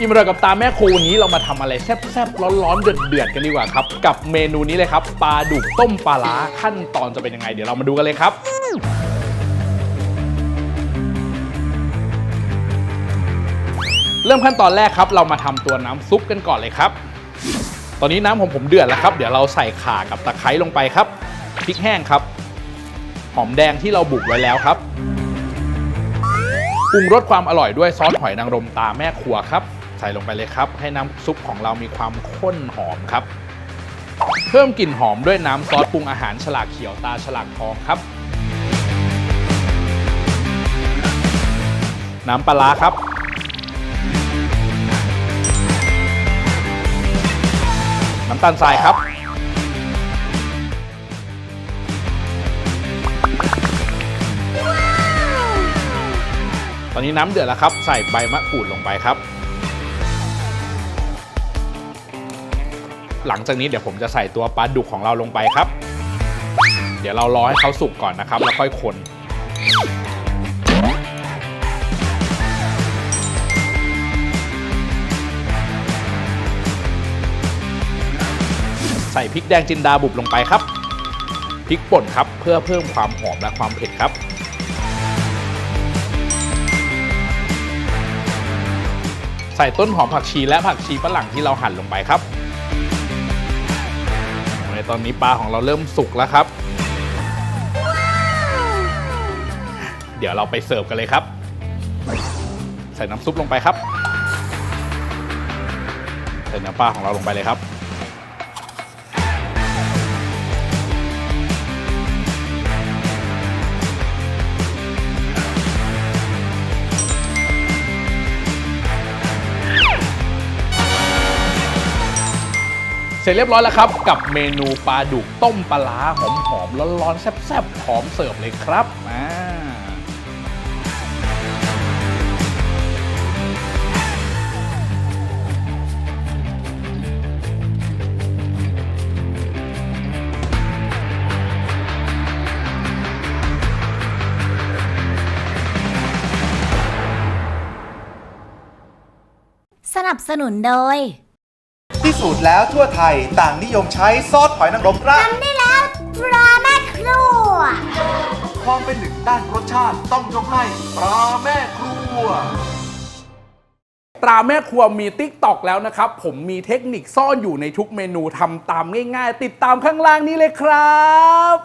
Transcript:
อิ่มอร่อยกับตาแม่ครูวันนี้เรามาทำอะไรแซ่บๆ ร้อนๆ เดือดๆ กันดีกว่าครับ กับเมนูนี้เลยครับ ปลาดุกต้มปลาร้าขั้นตอนจะเป็นยังไง เดี๋ยวเรามาดูกันเลยครับ เริ่มขั้นตอนแรกครับ เรามาทำตัวน้ำซุปกันก่อนเลยครับ ตอนนี้น้ำของผมเดือดแล้วครับ เดี๋ยวเราใส่ข่ากับตะไคร้ลงไปครับพริกแห้งครับ หอมแดงที่เราบุกไว้แล้วครับปรุงรสความอร่อยด้วยซอสหอยนางรมตาแม่ครัวครับ ใส่ลงไปเลยครับ ให้น้ำซุปของเรามีความข้นหอมครับ เพิ่มกลิ่นหอมด้วยน้ำซอสปรุงอาหารฉลากเขียวตาฉลากทองครับ น้ำปลาครับ น้ำตาลทรายครับ ตอนนี้น้ำเดือดแล้วครับ ใส่ใบมะกรูดลงไปครับ หลังจากนี้เดี๋ยวผมจะใส่ตัวปลาดุกของเราลงไปครับ เดี๋ยวเรารอให้เขาสุกก่อนนะครับ แล้วค่อยคน ใส่พริกแดงจินดาบุบลงไปครับพริกป่นครับเพื่อเพิ่มความหอมและความเผ็ดครับ ใส่ต้นหอมผักชีและผักชีฝรั่งที่เราหั่นลงไปครับในตอนนี้ปลาของเราเริ่มสุกแล้วครับ เดี๋ยวเราไปเสิร์ฟกันเลยครับ ใส่น้ำซุปลงไปครับ ใส่เนื้อปลาของเราลงไปเลยครับ เสร็จเรียบร้อยแล้วครับ กับเมนูปลาดุกต้มปลาร้าหอมๆร้อนๆแซ่บๆพร้อมเสิร์ฟเลยครับอ่า「สนับสนุนโดย ที่สุดแล้วทั่วไทยต่างนิยมใช้ซอสหอยนางรมราดทำได้แล้วปลาแม่ครัว ความเป็นหนึ่งด้านรสชาติต้องยกให้ปลาแม่ครัว ตราแม่ครัวมีติ๊กตอกแล้วนะครับ ผมมีเทคนิคซ่อนอยู่ในทุกเมนูทำตามง่ายๆ ติดตามข้างล่างนี้เลยครับ